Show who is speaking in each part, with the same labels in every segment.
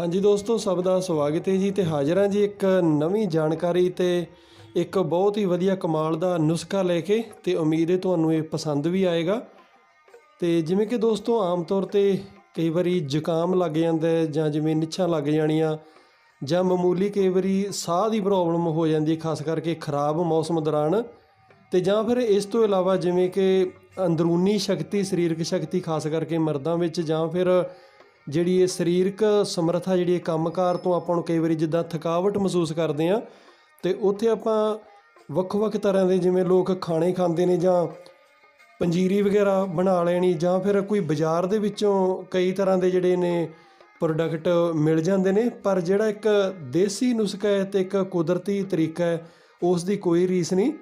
Speaker 1: ਹਾਂਜੀ ਦੋਸਤੋ, ਸਭ ਦਾ ਸਵਾਗਤ ਹੈ ਜੀ ਤੇ ਹਾਜ਼ਰ ਹਾਂ ਜੀ ਇੱਕ ਨਵੀਂ ਜਾਣਕਾਰੀ ਤੇ ਇੱਕ ਬਹੁਤ ਹੀ ਵਧੀਆ ਕਮਾਲ ਦਾ ਨੁਸਖਾ ਲੈ ਕੇ ਤੇ ਉਮੀਦ ਹੈ ਤੁਹਾਨੂੰ ਇਹ ਪਸੰਦ ਵੀ ਆਏਗਾ। ਤੇ ਜਿਵੇਂ ਕਿ ਦੋਸਤੋ, ਆਮ ਤੌਰ ਤੇ ਕਈ ਵਾਰੀ ਜ਼ੁਕਾਮ ਲੱਗ ਜਾਂਦਾ ਜਾਂ ਜਿਵੇਂ ਨਿੱਛਾਂ ਲੱਗ ਜਾਣੀਆਂ ਜਾਂ ਮਾਮੂਲੀ ਕਈ ਵਾਰੀ ਸਾਹ ਦੀ ਪ੍ਰੋਬਲਮ ਹੋ ਜਾਂਦੀ ਖਾਸ ਕਰਕੇ ਖਰਾਬ ਮੌਸਮ ਦੌਰਾਨ। ਤੇ ਜਾਂ ਫਿਰ ਇਸ ਤੋਂ ਇਲਾਵਾ ਜਿਵੇਂ ਕਿ ਅੰਦਰੂਨੀ ਸ਼ਕਤੀ, ਸਰੀਰਕ ਸ਼ਕਤੀ, ਖਾਸ ਕਰਕੇ ਮਰਦਾਂ ਵਿੱਚ ਜਾਂ ਫਿਰ ਜਿਹੜੀ ਇਹ ਸਰੀਰਕ ਸਮਰੱਥਾ, ਜਿਹੜੀ ਇਹ ਕੰਮਕਾਰ ਤੋਂ ਆਪਾਂ ਨੂੰ ਕਈ ਵਾਰੀ ਜਿੱਦਾਂ ਥਕਾਵਟ ਮਹਿਸੂਸ ਕਰਦੇ ਆ ਤੇ ਉੱਥੇ ਆਪਾਂ ਵੱਖ-ਵੱਖ ਤਰ੍ਹਾਂ ਦੇ ਜਿਵੇਂ ਲੋਕ ਖਾਣੇ ਖਾਂਦੇ ਨੇ ਜਾਂ ਪੰਜੀਰੀ ਵਗੈਰਾ ਬਣਾ ਲੈਣੀ ਜਾਂ ਫਿਰ ਕੋਈ ਬਾਜ਼ਾਰ ਦੇ ਵਿੱਚੋਂ ਕਈ ਤਰ੍ਹਾਂ ਦੇ ਜਿਹੜੇ ਨੇ ਪ੍ਰੋਡਕਟ ਮਿਲ ਜਾਂਦੇ ਨੇ, ਪਰ ਜਿਹੜਾ ਇੱਕ ਦੇਸੀ ਨੁਸਖਾ ਹੈ ਤੇ ਇੱਕ ਕੁਦਰਤੀ ਤਰੀਕਾ ਹੈ, ਉਸ ਦੀ ਕੋਈ ਰੀਸ ਨਹੀਂ।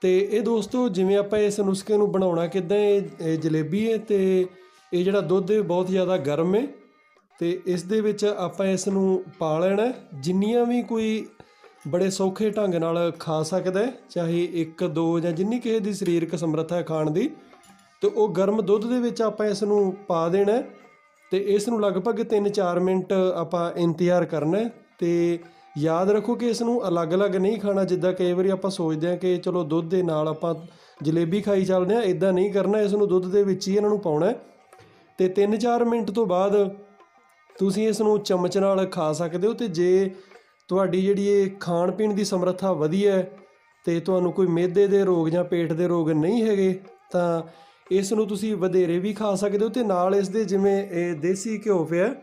Speaker 1: ਤੇ ਇਹ ਦੋਸਤੋ, ਜਿਵੇਂ ਆਪਾਂ ਇਸ ਨੁਸਖੇ ਨੂੰ ਬਣਾਉਣਾ ਕਿੱਦਾਂ ਇਹ ਇਹ ਜਲੇਬੀ ਹੈ ਤੇ ਇਹ ਜਿਹੜਾ ਦੁੱਧ ਹੈ ਬਹੁਤ ਜ਼ਿਆਦਾ ਗਰਮ ਹੈ ਤੇ ਇਸ ਦੇ ਵਿੱਚ ਆਪਾਂ ਇਸ ਨੂੰ ਪਾ ਲੈਣਾ ਜਿੰਨੀਆਂ ਵੀ ਕੋਈ ਬੜੇ ਸੌਖੇ ਢੰਗ ਨਾਲ ਖਾ ਸਕਦਾ ਚਾਹੇ ਇੱਕ, ਦੋ ਜਾਂ ਜਿੰਨੀ ਕਿਸੇ ਦੀ ਸਰੀਰਕ ਸਮਰੱਥਾ ਹੈ ਖਾਣ ਦੀ, ਤੇ ਉਹ ਗਰਮ ਦੁੱਧ ਦੇ ਵਿੱਚ ਆਪਾਂ ਇਸ ਨੂੰ ਪਾ ਦੇਣਾ ਹੈ ਤੇ ਇਸ ਨੂੰ ਲਗਭਗ 3-4 ਮਿੰਟ ਆਪਾਂ ਇੰਤਜ਼ਾਰ ਕਰਨਾ ਹੈ ਤੇ ਯਾਦ ਰੱਖੋ ਕਿ ਇਸ ਨੂੰ ਅਲੱਗ-ਅਲੱਗ ਨਹੀਂ ਖਾਣਾ। ਜਿੱਦਾਂ ਕਈ ਵਾਰੀ ਆਪਾਂ ਸੋਚਦੇ ਹਾਂ ਕਿ ਚਲੋ ਦੁੱਧ ਦੇ ਨਾਲ ਆਪਾਂ ਜਲੇਬੀ ਖਾਈ ਚੱਲਦੇ ਹਾਂ ਇਦਾਂ ਨਹੀਂ ਕਰਨਾ। ਇਸ ਨੂੰ ਦੁੱਧ ਦੇ ਵਿੱਚ ਹੀ ਇਹਨਾਂ ਨੂੰ ਪਾਉਣਾ ਤੇ 3-4 ਮਿੰਟ ਤੋਂ ਬਾਅਦ ਤੁਸੀਂ ਇਸ ਨੂੰ ਚਮਚ ਨਾਲ ਖਾ ਸਕਦੇ ਹੋ ਤੇ ਜੇ ਤੁਹਾਡੀ ਜਿਹੜੀ ਇਹ ਖਾਣ ਪੀਣ ਦੀ ਸਮਰੱਥਾ ਵਧੀਆ ਹੈ ਤੇ ਤੁਹਾਨੂੰ ਕੋਈ ਮਿਹਦੇ ਦੇ ਰੋਗ ਜਾਂ ਪੇਟ ਦੇ ਰੋਗ ਨਹੀਂ ਹੈਗੇ, ਤਾਂ ਇਸ ਨੂੰ ਤੁਸੀਂ ਵਧੇਰੇ ਵੀ ਖਾ ਸਕਦੇ ਹੋ ਤੇ ਨਾਲ ਇਸ ਦੇ ਜਿਵੇਂ ਇਹ ਦੇਸੀ ਘਿਓ ਪਿਆ,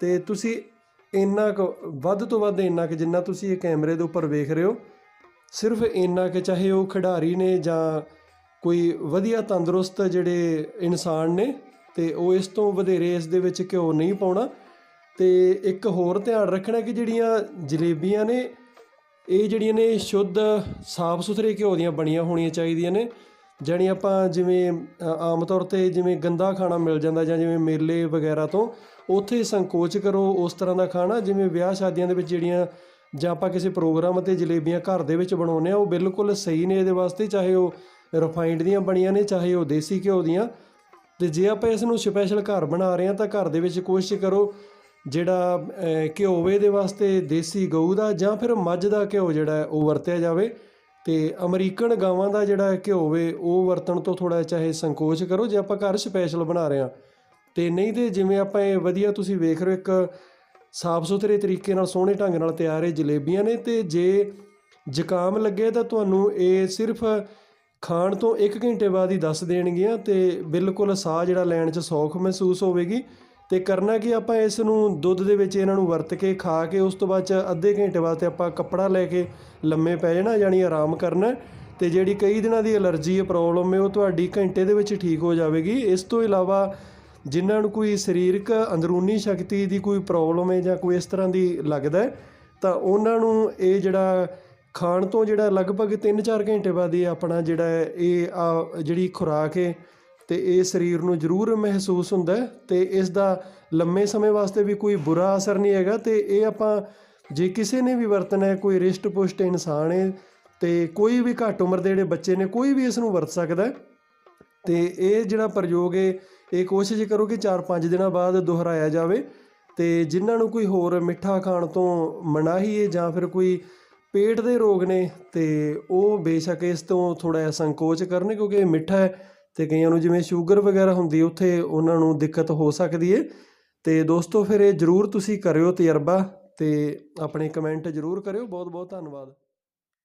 Speaker 1: ਤੇ ਤੁਸੀਂ ਇੰਨਾ ਕੁ, ਵੱਧ ਤੋਂ ਵੱਧ ਇੰਨਾ ਕਿ ਜਿੰਨਾ ਤੁਸੀਂ ਇਹ ਕੈਮਰੇ ਦੇ ਉੱਪਰ ਵੇਖ ਰਹੇ ਹੋ, ਸਿਰਫ ਇੰਨਾ ਕਿ ਚਾਹੇ ਉਹ ਖਿਡਾਰੀ ਨੇ ਜਾਂ ਕੋਈ ਵਧੀਆ ਤੰਦਰੁਸਤ ਜਿਹੜੇ ਇਨਸਾਨ ਨੇ ਤੇ ਉਹ ਇਸ ਤੋਂ ਵਧੇਰੇ ਇਸ ਦੇ ਵਿੱਚ ਘਿਓ ਨਹੀਂ ਪਾਉਣਾ। ਤੇ ਇੱਕ ਹੋਰ ਧਿਆਨ ਰੱਖਣਾ ਕਿ ਜਿਹੜੀਆਂ ਜਲੇਬੀਆਂ ਨੇ, ਇਹ ਜਿਹੜੀਆਂ ਨੇ ਸ਼ੁੱਧ ਸਾਫ਼ ਸੁਥਰੇ ਘਿਓ ਦੀਆਂ ਬਣੀਆਂ ਹੋਣੀਆਂ ਚਾਹੀਦੀਆਂ ਨੇ, ਜਾਣੀ ਆਪਾਂ ਜਿਵੇਂ ਆਮ ਤੌਰ ਤੇ ਜਿਵੇਂ ਗੰਦਾ ਖਾਣਾ ਮਿਲ ਜਾਂਦਾ ਜਾਂ ਜਿਵੇਂ ਮੇਲੇ ਵਗੈਰਾ ਤੋਂ, ਉੱਥੇ ਸੰਕੋਚ ਕਰੋ ਉਸ ਤਰ੍ਹਾਂ ਦਾ ਖਾਣਾ। ਜਿਵੇਂ ਵਿਆਹ ਸ਼ਾਦੀਆਂ ਦੇ ਵਿੱਚ ਜਿਹੜੀਆਂ ਜਾਂ ਆਪਾਂ ਕਿਸੇ ਪ੍ਰੋਗਰਾਮ ਤੇ ਜਲੇਬੀਆਂ ਘਰ ਦੇ ਵਿੱਚ ਬਣਾਉਂਦੇ ਆ ਉਹ ਬਿਲਕੁਲ ਸਹੀ ਨੇ ਇਹਦੇ ਵਾਸਤੇ, ਚਾਹੇ ਉਹ ਰਿਫਾਈਨਡ ਦੀਆਂ ਬਣੀਆਂ ਨੇ, ਚਾਹੇ ਉਹ ਦੇਸੀ ਘਿਓ ਦੀਆਂ। ਤੇ ਜੇ ਆਪਾਂ ਇਸ ਨੂੰ ਸਪੈਸ਼ਲ ਘਰ ਬਣਾ ਰਹੇ ਹਾਂ ਤਾਂ ਘਰ ਦੇ ਵਿੱਚ ਕੋਸ਼ਿਸ਼ ਕਰੋ ਜਿਹੜਾ ਘਿਓ ਹੋਵੇ ਦੇ ਵਾਸਤੇ ਦੇਸੀ ਗਊ ਦਾ ਜਾਂ ਫਿਰ ਮੱਝ ਦਾ ਘਿਓ ਜਿਹੜਾ ਉਹ ਵਰਤਿਆ ਜਾਵੇ ਤੇ ਅਮਰੀਕਨ ਗਾਵਾਂ ਦਾ ਜਿਹੜਾ ਘਿਓ ਵੇ ਉਹ ਵਰਤਣ ਤੋਂ ਥੋੜਾ ਚਾਹੇ ਸੰਕੋਚ ਕਰੋ ਜੇ ਆਪਾਂ ਘਰ ਸਪੈਸ਼ਲ ਬਣਾ ਰਹੇ ਹਾਂ। ਤੇ ਨਹੀਂ ਤੇ ਜਿਵੇਂ ਆਪਾਂ ਇਹ ਵਧੀਆ ਤੁਸੀਂ ਵੇਖ ਰਹੇ ਹੋ ਇੱਕ ਸਾਫ਼ ਸੁਥਰੇ ਤਰੀਕੇ ਨਾਲ ਸੋਹਣੇ ਢੰਗ ਨਾਲ ਤਿਆਰ ਇਹ ਜਲੇਬੀਆਂ ਨੇ ਤੇ ਜੇ ਜ਼ੁਕਾਮ ਲੱਗੇ ਤਾਂ ਤੁਹਾਨੂੰ ਇਹ ਸਿਰਫ ਖਾਣ ਤੋਂ 1 ਘੰਟੇ ਬਾਅਦ ਹੀ ਦੱਸ ਦੇਣਗੀਆਂ ਤੇ ਬਿਲਕੁਲ ਸਾਹ ਜਿਹੜਾ ਲੈਣ 'ਚ ਸੌਖ ਮਹਿਸੂਸ ਹੋਵੇਗੀ ਤੇ ਕਰਨਾ ਕਿ ਆਪਾਂ ਇਸ ਨੂੰ ਦੁੱਧ ਦੇ ਵਿੱਚ ਇਹਨਾਂ ਨੂੰ ਵਰਤ ਕੇ ਖਾ ਕੇ ਉਸ ਤੋਂ ਬਾਅਦ 'ਚ ਅੱਧੇ ਘੰਟੇ ਬਾਅਦ ਤੇ ਆਪਾਂ ਕੱਪੜਾ ਲੈ ਕੇ ਲੰਮੇ ਪੈ ਜਾਣਾ ਯਾਨੀ ਆਰਾਮ ਕਰਨਾ ਹੈ। ਤੇ ਜਿਹੜੀ ਕਈ ਦਿਨਾਂ ਦੀ ਅਲਰਜੀ ਹੈ ਪ੍ਰੋਬਲਮ ਹੈ ਉਹ ਤੁਹਾਡੀ ਘੰਟੇ ਦੇ ਵਿੱਚ ਠੀਕ ਹੋ ਜਾਵੇਗੀ ਇਸ ਤੋਂ ਇਲਾਵਾ ਜਿਨ੍ਹਾਂ ਨੂੰ ਕੋਈ ਸਰੀਰਕ ਅੰਦਰੂਨੀ ਸ਼ਕਤੀ ਦੀ ਕੋਈ ਪ੍ਰੋਬਲਮ ਹੈ ਜਾਂ ਕੋਈ ਇਸ ਤਰ੍ਹਾਂ ਦੀ ਲੱਗਦਾ ਤਾਂ ਉਹਨਾਂ ਨੂੰ ਇਹ ਜਿਹੜਾ ਖਾਣ ਤੋਂ ਜਿਹੜਾ ਲਗਭਗ 3-4 ਘੰਟੇ ਬਾਅਦ ਇਹ ਆਪਣਾ ਜਿਹੜਾ ਇਹ ਆ ਜਿਹੜੀ ਖੁਰਾਕ ਹੈ ਤੇ ਇਹ ਸਰੀਰ ਨੂੰ ਜ਼ਰੂਰ ਮਹਿਸੂਸ ਹੁੰਦਾ ਹੈ ਤੇ ਇਸ ਦਾ ਲੰਮੇ ਸਮੇਂ ਵਾਸਤੇ ਵੀ ਕੋਈ ਬੁਰਾ ਅਸਰ ਨਹੀਂ ਹੈਗਾ ਤੇ ਇਹ ਆਪਾਂ ਜੇ ਕਿਸੇ ਨੇ ਵੀ ਵਰਤਣਾ ਹੈ, ਕੋਈ ਰਿਸ਼ਟ ਪੁਸ਼ਟ ਇਨਸਾਨ ਹੈ ਤੇ ਕੋਈ ਵੀ ਘੱਟ ਉਮਰ ਦੇ ਜਿਹੜੇ ਬੱਚੇ ਨੇ, ਕੋਈ ਵੀ ਇਸ ਨੂੰ ਵਰਤ ਸਕਦਾ ਹੈ ਤੇ ਇਹ ਜਿਹੜਾ ਪ੍ਰਯੋਗ ਹੈ, ਇਹ ਕੋਸ਼ਿਸ਼ ਕਰੋ ਕਿ 4-5 ਦਿਨਾਂ ਬਾਅਦ ਦੁਹਰਾਇਆ ਜਾਵੇ ਤੇ ਜਿਨ੍ਹਾਂ ਨੂੰ ਕੋਈ ਹੋਰ ਮਿੱਠਾ ਖਾਣ ਤੋਂ ਮਨਾਹੀ ਹੈ ਜਾਂ ਫਿਰ ਕੋਈ ਪੇਟ ਦੇ ਰੋਗ ਨੇ ਤੇ ਉਹ ਬੇਸ਼ੱਕ ਇਸ ਤੋਂ ਥੋੜਾ ਜਿਹਾ ਸੰਕੋਚ ਕਰਨ ਕਿਉਂਕਿ ਇਹ ਮਿੱਠਾ ਹੈ ਤੇ ਕਈਆਂ ਨੂੰ ਜਿਵੇਂ ਸ਼ੂਗਰ ਵਗੈਰਾ ਹੁੰਦੀ ਉੱਥੇ ਉਹਨਾਂ ਨੂੰ ਦਿੱਕਤ ਹੋ ਸਕਦੀ ਹੈ। ਤੇ ਦੋਸਤੋ, ਫਿਰ ਇਹ ਜਰੂਰ ਤੁਸੀਂ ਕਰਿਓ ਤਜਰਬਾ ਤੇ ਆਪਣੇ ਕਮੈਂਟ ਜਰੂਰ ਕਰਿਓ। ਬਹੁਤ ਬਹੁਤ ਧੰਨਵਾਦ।